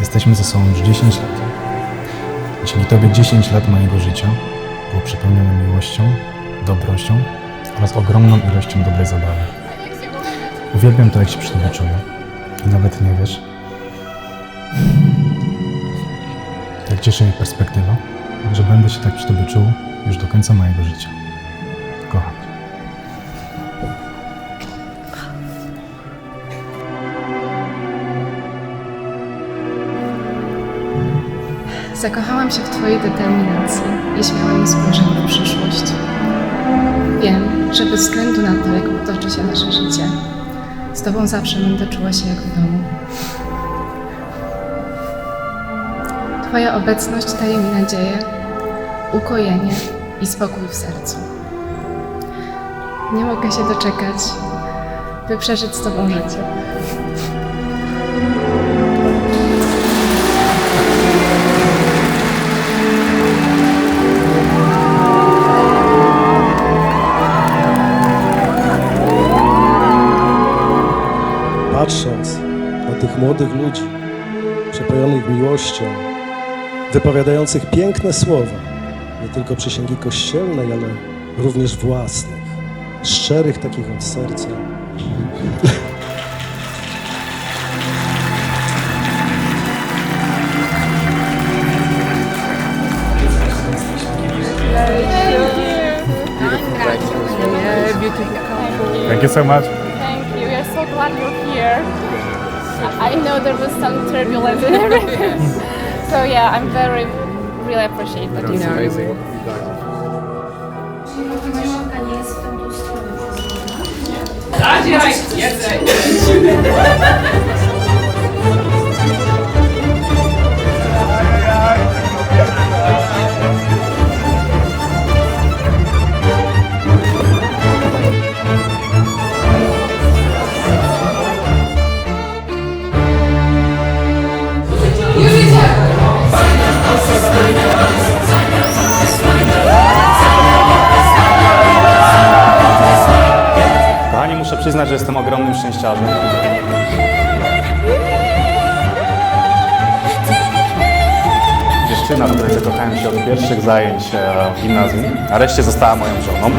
Jesteśmy ze sobą już 10 lat. Dzięki Tobie 10 lat mojego życia było przepełnione miłością, dobrością oraz ogromną ilością dobrej zabawy. Uwielbiam to, jak się przy Tobie czuję. I nawet nie wiesz, jak cieszy mnie perspektywa, że będę się tak przy Tobie czuł już do końca mojego życia. Zakochałam się w Twojej determinacji i śmiałym spojrzeniu w przyszłość. Wiem, że bez względu na to, jak potoczy się nasze życie, z Tobą zawsze będę czuła się jak w domu. Twoja obecność daje mi nadzieję, ukojenie i spokój w sercu. Nie mogę się doczekać, by przeżyć z Tobą życie. Na tych młodych ludzi, przepełnionych miłością, wypowiadających piękne słowa, nie tylko przysięgi kościelnej, ale również własnych, szczerych takich od serca. Thank you so much. Thank you. We are so glad you're here. I I know there was some turbulence and everything. so yeah, I'm very, really appreciate that. you know. Kochani, muszę przyznać, że jestem ogromnym szczęściarzem. Dziewczyna, w której zakochałem się od pierwszych zajęć e, w gimnazjum, nareszcie została moją żoną.